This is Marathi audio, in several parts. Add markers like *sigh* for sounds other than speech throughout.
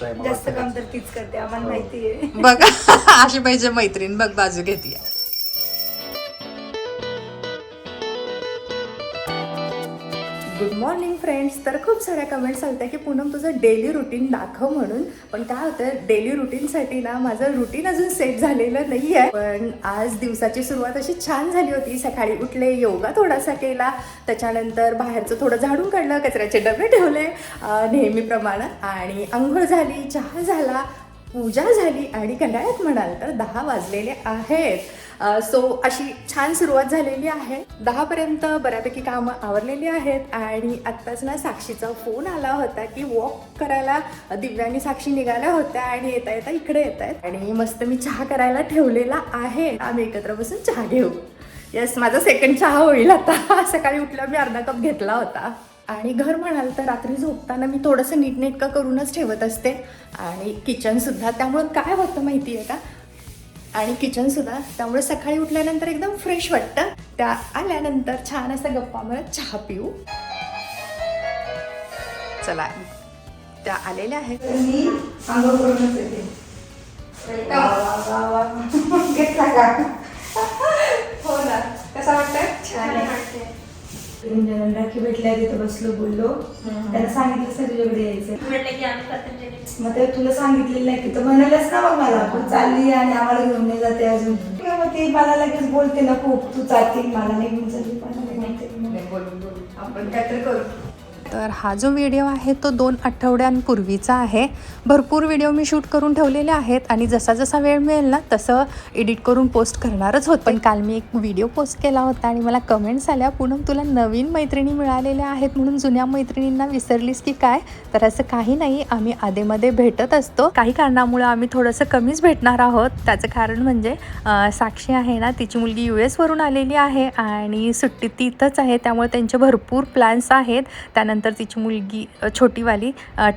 जास्त. काम तर तीच करते आम्हाला माहिती आहे बघ *laughs* अशी पाहिजे मैत्रीण बघ बाजू घेते गुड मॉर्निंग फ्रेंड्स तर खूप साऱ्या कमेंट्स आल्या की पूनम तुझं डेली रुटीन दाखव म्हणून. पण काय होतं डेली रुटीनसाठी ना माझं रुटीन अजून सेट झालेलं नाही आहे पण आज दिवसाची सुरुवात अशी छान झाली होती. सकाळी उठले योगा थोडासा केला. त्याच्यानंतर बाहेरचं थोडं झाडून काढलं कचऱ्याचे डबे ठेवले नेहमीप्रमाणे. आणि आंघोळ झाली चहा झाला. पूजा झाली आणि घड्याळ्यात म्हणाल तर दहा वाजलेले आहेत. सो अशी छान सुरुवात झालेली आहे. दहापर्यंत बऱ्यापैकी कामं आवरलेली आहेत आणि आत्ताच ना साक्षीचा फोन आला होता की वॉक करायला दिव्यांनी साक्षी निघाल्या होत्या आणि येता येता इकडे येत आहेत. आणि मस्त मी चहा करायला ठेवलेला आहे. आम्ही एकत्र बसून चहा घेऊ. येस माझा सेकंड चहा होईल आता. *laughs* सकाळी उठला मी अर्धा कप घेतला होता. आणि घर म्हणाल तर रात्री झोपताना मी थोडंसं नीटनेटकं करूनच ठेवत असते. आणि किचनसुद्धा त्यामुळं काय होतं माहिती आहे का? आणि किचनसुद्धा त्यामुळे सकाळी उठल्यानंतर एकदम फ्रेश वाटतं. त्या आल्यानंतर छान असं गप्पा मारत चहा पिऊ. चला त्या आलेल्या आहेत. मी करूनच येते *laughs* हो ना कसं वाटतंय? छान आहे. निरंजन राखी भेटल्या तिथं बसलो बोललो. त्याला सांगितलं सर तुझ्याकडे यायचं मग ते तुला सांगितलेलं की तर म्हणालच ना मग मला तू चालली आणि आम्हाला घेऊन नाही जाते अजून. मग ती मला लगेच बोलते ना खूप तू जाते मला नाही घेऊन चालली मला नाही. आपण काहीतरी करू. तर हा जो व्हिडिओ आहे तो दोन आठवड्यांपूर्वीचा आहे. भरपूर व्हिडिओ मी शूट करून ठेवलेले आहेत आणि जसा जसा वेळ मिळेल ना तसं एडिट करून पोस्ट करणारच होत. पण काल मी एक व्हिडिओ पोस्ट केला होता आणि मला कमेंट्स आल्या पूनम तुला नवीन मैत्रिणी मिळालेल्या आहेत म्हणून जुन्या मैत्रिणींना विसरलीस की काय? तर असं काही नाही आम्ही आधेमध्ये भेटत असतो. काही कारणामुळे आम्ही थोडंसं कमीच भेटणार आहोत. त्याचं कारण म्हणजे साक्षी आहे ना तिची मुलगी यू एसवरून आलेली आहे आणि सुट्टी ती इथंच आहे त्यामुळे त्यांचे भरपूर प्लॅन्स आहेत. त्यानंतर तिची मुलगी छोटीवाली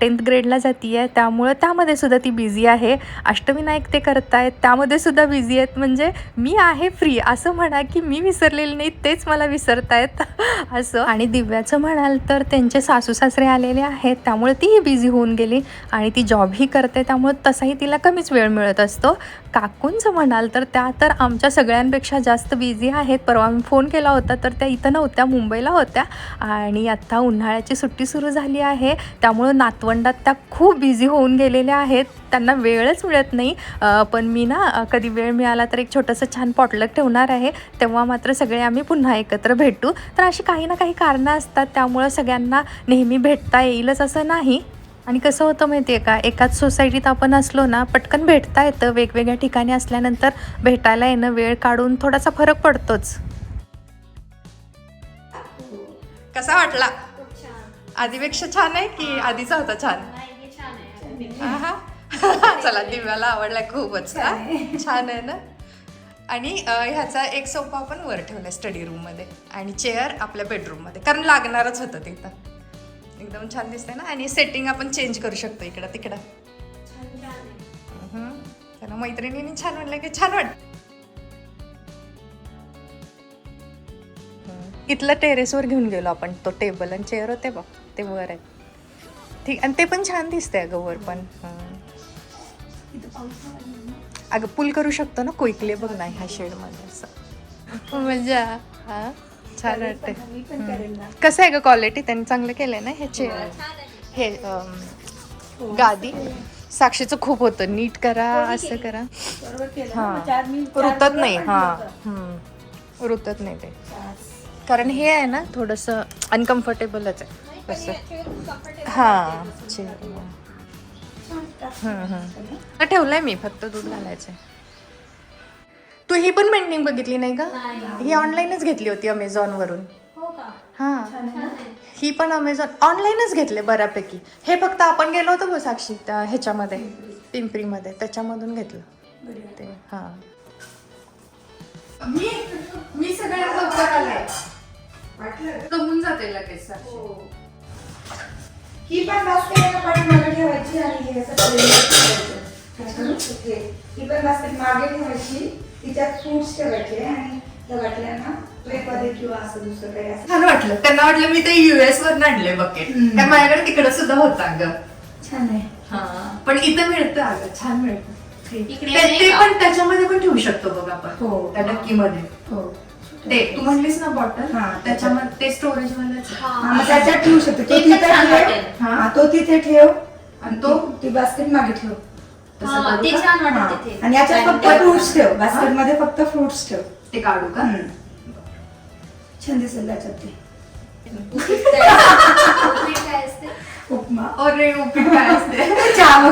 टेन्थ ग्रेडला जाती आहे त्यामुळं त्यामध्ये सुद्धा ती बिझी आहे. अष्टविनायक ते करतायत. त्यामध्ये सुद्धा बिझी आहेत म्हणजे मी आहे फ्री असं म्हणा की मी विसरलेली नाही तेच मला विसरतायत. *laughs* असं. आणि दिव्याचं म्हणाल तर त्यांचे सासू सासरे आलेले आहेत. त्यामुळे तीही बिझी होऊन गेली. आणि ती जॉबही करते. त्यामुळे तसाही तिला कमीच वेळ मिळत असतो. काकूंचं म्हणाल तर त्या तर आमच्या सगळ्यांपेक्षा जास्त बिझी आहेत. परवा मी फोन केला होता तर त्या इथं नव्हत्या मुंबईला होत्या. आणि आत्ता उन्हाळ्याच्या शाळेची सुट्टी सुरू झाली आहे. त्यामुळं नातवंडात त्या खूप बिझी होऊन गेलेल्या आहेत. त्यांना वेळच मिळत नाही. पण मी ना कधी वेळ मिळाला तर एक छोटंसं छान पॉटलक ठेवणार आहे. तेव्हा मात्र सगळे आम्ही पुन्हा एकत्र भेटू. तर अशी काही ना काही कारणं असतात. त्यामुळं सगळ्यांना नेहमी भेटता येईलच असं नाही. आणि कसं होतं माहिती आहे का? एकाच सोसायटीत आपण असलो ना पटकन भेटता येतं. वेगवेगळ्या ठिकाणी असल्यानंतर भेटायला येणं वेळ काढून थोडासा फरक पडतोच. कसा वाटला? आधीपेक्षा छान आहे की आधीचा होता छान? नाही हे छान आहे. आहा. *laughs* चला दिव्याला आवडला खूपच हा? छान आहे. ना? आणि ह्याचा एक सोफा आपण वर ठेवला स्टडी रूममध्ये आणि चेअर आपल्या बेडरूममध्ये. कारण लागणारच होतं तिथं एकदम छान दिसतंय ना? आणि सेटिंग आपण चेंज करू शकतो इकडं तिकडं. त्याला मैत्रिणीने छान म्हणलं की छान वाटत इथलं टेरेसवर घेऊन गेलो आपण. तो टेबल आणि चेअर होते बघ ते वर आहे ठीक आणि ते पण छान दिसतंय अगं वर पण. अगं पूल करू शकतो ना क्विकली बघ ना ह्या शेडमध्ये असं. मजा. हा? छान वाटते कसं आहे ग क्वालिटी त्यांनी चांगलं केलंय ना हे चेअर हे. अम, गादी. साक्षीचं खूप होतं. नीट करा असं करा. केलं हा. रुतत नाही. हा. रुतत नाही ते. कारण हे आहे ना थोडंसं अनकम्फर्टेबलच आहे. कसं हा ठेवलंय मी फक्त दूध घालायचंय. तू ही पण पेंटिंग बघितली नाही का? ही ऑनलाईनच घेतली होती अमेझॉन वरून हो. हा ही पण अमेझॉन ऑनलाईनच घेतले बऱ्यापैकी. हे फक्त आपण गेलो होतो साक्षी त्या ह्याच्यामध्ये पिंपरीमध्ये. त्याच्यामधून घेतलं. ते हा. मी मी सगळ्यात आले जमून जाते लगेच ही. पण बास्केट पाठीमागे ठेवायची आणि हे असं ठेवायचं. हे. ही पण बास्केट मागे ठेवायची तिच्यात फ्रुट्स ठेवायचे आणि त्या वाटल्या ट्रेमध्ये किंवा असं दुसरं काही असं. छान वाटलं. त्यांना वाटलं मी ते युएस वर आणले बकेट काय माझ्याकडे तिकडे सुद्धा होता ग छान आहे. हा. पण पण इथं मिळतं अगं. छान मिळतं. इकडे ते नाही ते का? पण त्याच्यामध्ये पण ठेवू शकतो बघ आपण. हो. त्या डक्कीमध्ये. हो. ते तू म्हणलीस ना बॉटल हा. त्याच्यामध्ये ते स्टोरेज मग त्याच्यात ठेवू शकतो. तो तिथे ठेव. हा तो तिथे ठेव. आणि तो ती? बास्केट मागे ठेव. हा, ते का? छान. वाटत तिथे. आणि याच्यात फक्त फ्रुट्स ठेव. बास्केटमध्ये फक्त फ्रुट्स ठेव. ते काढू का. छान दिसेल त्याच्यात ते. *laughs* उपमा. अरे उपीट काय असते? *laughs* चहा.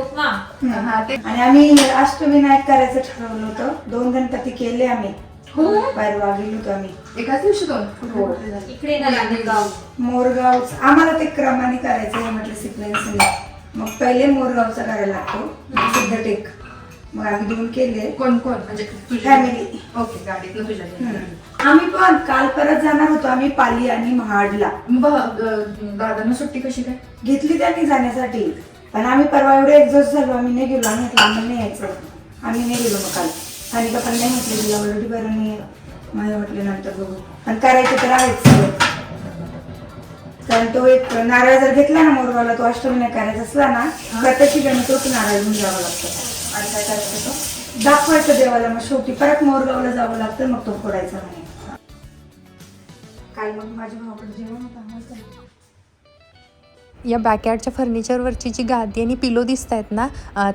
उपमा. हा ते आणि आम्ही अष्टविनायक करायचं ठरवलं होतं. दोन गणपती केले आम्ही. परवा गेलो होतो आम्ही. एकाच दिवशी दोन. हो. इकडे ना गाव मोरगाव. आम्हाला ते क्रमाने करायचं आहे म्हटलं सिक्वेन्सने मग पहिले मोरगावचा करायला लागतो. सिद्ध टेक. मग आम्ही दोन केले. कोण कोण? म्हणजे Family. ओके तुझ्या हम्म. आम्ही पण काल परत जाणार होतो आम्ही पाली आणि महाडला. दादांना सुट्टी कशी काय? घेतली त्यांनी जाण्यासाठी. पण आम्ही परवा एवढे एक्झॉस्ट झालो. आम्ही नाही गेलो. आम्ही नाही यायचं. आम्ही नाही गेलो मग काल. आणि पण नाही म्हटलं तुला ऑलरेडी बरं नाही माझ्या म्हटले नंतर बघू. आणि करायचं तर आहेच कारण तो एक नारळ जर घेतला ना मोरगावला तो अष्टमी नाही करायचा असला ना प्रत्येक ठिकाणी तोच नारळ घेऊन जावं लागतं. आणि काय करायचं तो? दाखवायचं देवाला मग शेवटी परत मोरगावला जावं लागतं मग तो फोडायचा म्हणे काल मग माझ्या भावाकडे जेवण होतं या बॅकयार्डच्या फर्निचरवरची जी गादी आणि पिलो दिसत आहेत ना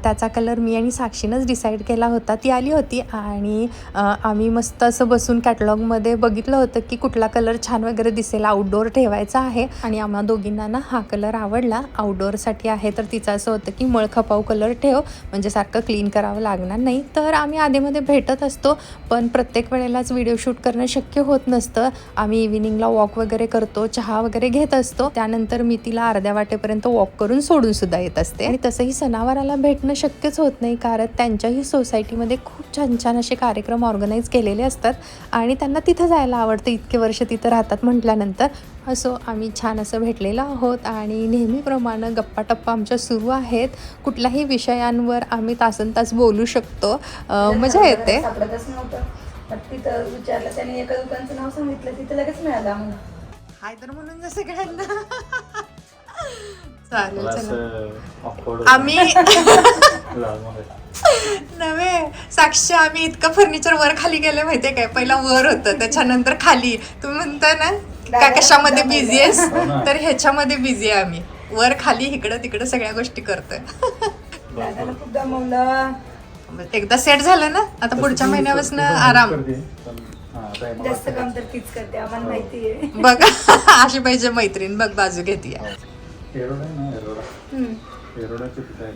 त्याचा कलर मी आणि साक्षीनंच डिसाईड केला होता. ती आली होती आणि आम्ही मस्त असं बसून कॅटलॉगमध्ये बघितलं होतं की कुठला कलर छान वगैरे दिसेल. आउटडोअर ठेवायचा आहे आणि आम्हा दोघींना ना हा कलर आवडला. आउटडोअरसाठी आहे तर तिचं असं होतं की मळखपाऊ कलर ठेव म्हणजे सारखं क्लीन करावं लागणार नाही. तर आम्ही आधीमध्ये भेटत असतो पण प्रत्येक वेळेलाच व्हिडिओ शूट करणं शक्य होत नसतं. आम्ही इव्हिनिंगला वॉक वगैरे करतो चहा वगैरे घेत असतो. त्यानंतर मी तिला अर्ध्या वाटेपर्यंत वॉक करून सोडून सुद्धा येत असते. आणि तसंही सणावाराला भेटणं शक्यच होत नाही कारण त्यांच्याही सोसायटीमध्ये खूप छान छान असे कार्यक्रम ऑर्गनाईज केलेले असतात आणि त्यांना तिथं जायला आवडतं. इतके वर्ष तिथं राहतात म्हटल्यानंतर असो आम्ही छान असं भेटलेलो आहोत आणि नेहमीप्रमाणे गप्पा टप्पा आमच्या सुरू आहेत. कुठल्याही विषयांवर आम्ही तासन तास बोलू शकतो. मजा येते. तिथं विचारलं त्याने एका दुकानचं नाव सांगितलं तिथं लगेच मिळालं आम्हाला. हाय तर म्हणून जसं सगळ्यांना. *laughs* चालेल चला. आम्ही *laughs* नव्हे साक्षी आम्ही इतकं फर्निचर वर खाली गेले माहितीये काय? पहिला वर होतं त्याच्यानंतर खाली. तुम्ही म्हणताय ना का कशामध्ये बिझी आहेस? हो. तर ह्याच्यामध्ये बिझी आहे आम्ही. वर खाली इकडं तिकडं सगळ्या गोष्टी करतोय. दादाला खूप दमवलं. एकदा सेट झालं ना आता पुढच्या महिन्यापासून आराम. हा, जास्त काम तर तीच करते आम्हाला माहिती आहे बघ *laughs* अशी पाहिजे मैत्रीण. बघ बाजू घेते एरोडा आहे ना एरोडा एरोडाची आहे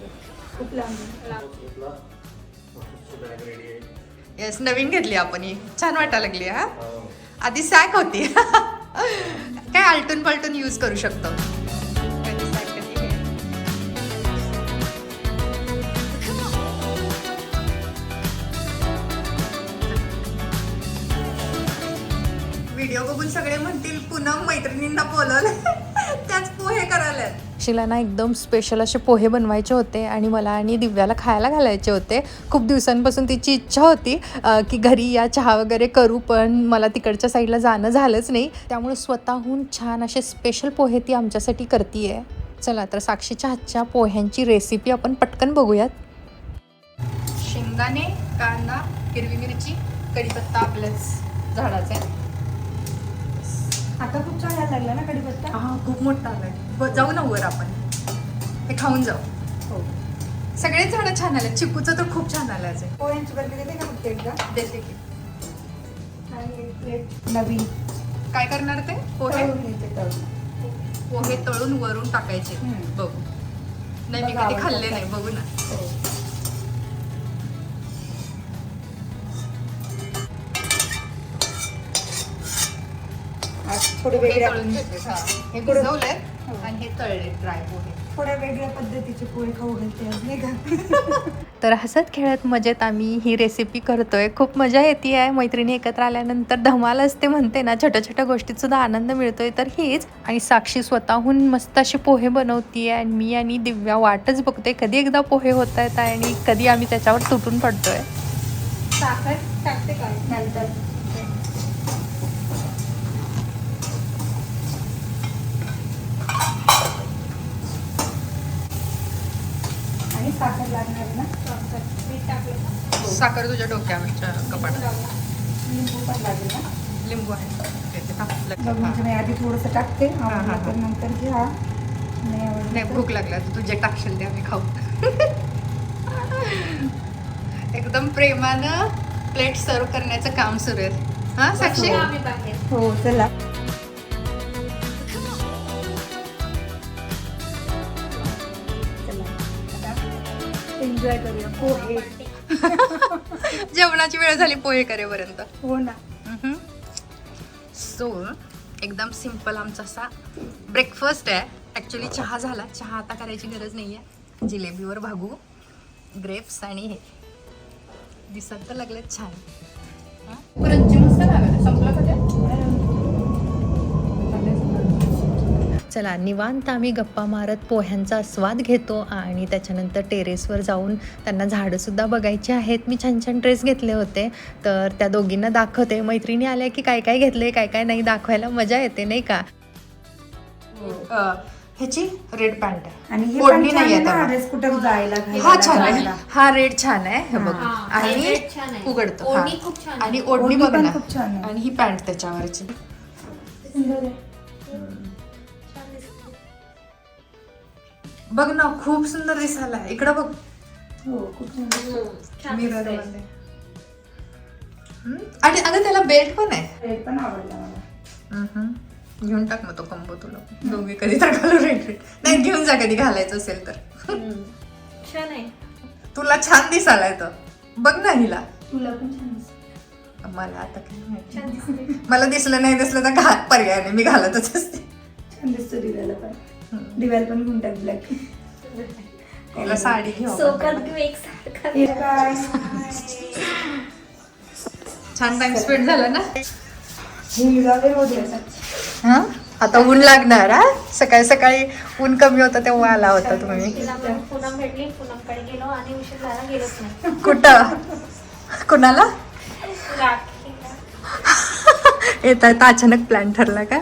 खूप येस नवीन घेतली आपण. ही. छान वाटायला लागली हा? हो. आधी सॅक होती. *laughs* काय आलटून पलटून यूज करू शकतो. कधी sack, कधी हे. व्हिडिओ बघून सगळे म्हणतील पुन्हा मैत्रिणींना बोलवलं त्याच पोहे करायला शिला ना एकदम स्पेशल असे पोहे बनवायचे होते आणि मला आणि दिव्याला खायला घालायचे होते. खूप दिवसांपासून तिची इच्छा होती की घरी या चहा वगैरे करू पण मला तिकडच्या साईडला जाणं झालंच नाही. त्यामुळे स्वतःहून छान असे स्पेशल पोहे ती आमच्यासाठी करते चला तर साक्षीच्या हातच्या पोह्यांची रेसिपी आपण पटकन बघूयात. शेंगदाणे कांदा हिरवी मिरची कढीपत्ता आपल्याच झाडाचा आहे. आता खूप छान यायला लागला ना कढीपत्ता? हा खूप मोठा आलाय. ब- जाऊ ना वर आपण. हे खाऊन जाऊ. हो. सगळेच झाडं छान आले चिकूचं तर खूप छान आलं आहे पोह्यांची बदली देते का फक्त एकदा? देते की. आणि एक प्लेट नवीन. काय करणार ते? पोहे? तळून. पोहे तळून वरून टाकायचे. हम्म. बघू. नाही मी बघा कधी आवडतं खाल्ले का? नाही. बघू ना. हो. थोडे वेगळ्या हा. भिजवले. आणि हे तळले ड्राय पोहे. थोड्या वेगळ्या पद्धतीचे पोहे खाऊ घालते आज नाही का? *laughs* तर हसत खेळत मजेत आम्ही ही रेसिपी करतोय. खूप मजा येते आहे. मैत्रिणी एकत्र आल्यानंतर धमाल असते म्हणते ना. छोट्या छोट्या गोष्टीत सुद्धा आनंद मिळतोय. तर हीच. आणि साक्षी स्वतःहून मस्त असे पोहे बनवतीये. आणि मी आणि दिव्या वाटच बघतोय. कधी एकदा पोहे होत आहेत आणि कधी आम्ही त्याच्यावर तुटून पडतोय. साखर टाकते का? नंतर. लागणार ना? साखर तुझ्या डोक्यावरच्या कपाटात. लिंबू पण लागेल ना लिंबू आहे म्हणजे आधी थोडंसं टाकते. हा, हा. नंतर घ्या. नाही भूक लागला तर तू जे टाकशील ते आम्ही खाऊ. एकदम प्रेमानं प्लेट सर्व करण्याचं काम सुरू आहे. हा साक्षी? हो चला. एन्जॉय करूया. पोहे. *laughs* जेवणाची वेळ झाली पोहे करेपर्यंत. हो ना. सो एकदम सिंपल आमचा असा ब्रेकफास्ट आहे. ॲक्च्युली चहा झाला. चहा आता करायची गरज नाही आहे जिलेबीवर भागू. ग्रेप्स आणि हे. दिसत तर लागले छान. मस्त लागलं. चला निवांत आम्ही गप्पा मारत पोह्यांचा स्वाद घेतो आणि त्याच्यानंतर टेरेसवर जाऊन त्यांना झाडंसुद्धा बघायची आहेत. मी छान छान ड्रेस घेतले होते. तर त्या दोघींना दाखवते. मैत्रिणी आल्या की काय काय घेतले काय काय नाही दाखवायला मजा येते नाही का? ह्याची रेड पॅन्ट आहे. आणि हे ओढणी नाही आहे कुठं जायला हा छान आहे. हा रेड छान आहे. हे बघ. हा, आणि. उघडतो. ओढणी हा. खूप छान आहे. आणि ओढणी बघ ना. आणि ही पॅन्ट त्याच्यावरची. बघ ना खूप सुंदर दिसायला इकडं बघ. हो खूप. मध्ये. आणि अगं त्याला बेल्ट पण आहे. रेड पण आवडला मला. घेऊन टाक मग तो कंबो तुला. दोघे कधी तर घालू नाही घेऊन जा कधी घालायचं असेल तर. छान आहे. तुला छान दिसायला तर बघ ना हिला. तुला पण छान दिसत मला आता काय माहिती. मला दिसलं नाही दिसलं तर घाल. पर्याय नाही मी घालतच असते. छान दिसतो दिव्याला पण. दिव्याला पण घेऊन टाक ब्लॅक साडी छान टाइम स्पेंड झाला ना. हा आता ऊन लागणार हा? सकाळी सकाळी ऊन कमी होतं तेव्हा आला होता तुम्ही. तिला मग पूनम भेटली पूनमकडे गेलो आणि उशीर झाला गेलोच नाही. कुठं? कुणाला. *laughs* येत आहे अचानक प्लॅन ठरला का?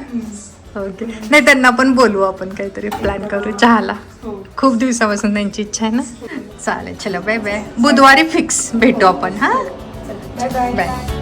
ओके नाही त्यांना पण बोलवू आपण काहीतरी प्लॅन करू चहाला. खूप दिवसापासून त्यांची इच्छा आहे ना. चालेल चला बाय बाय बुधवारी फिक्स भेटू आपण हा? Bye bye bye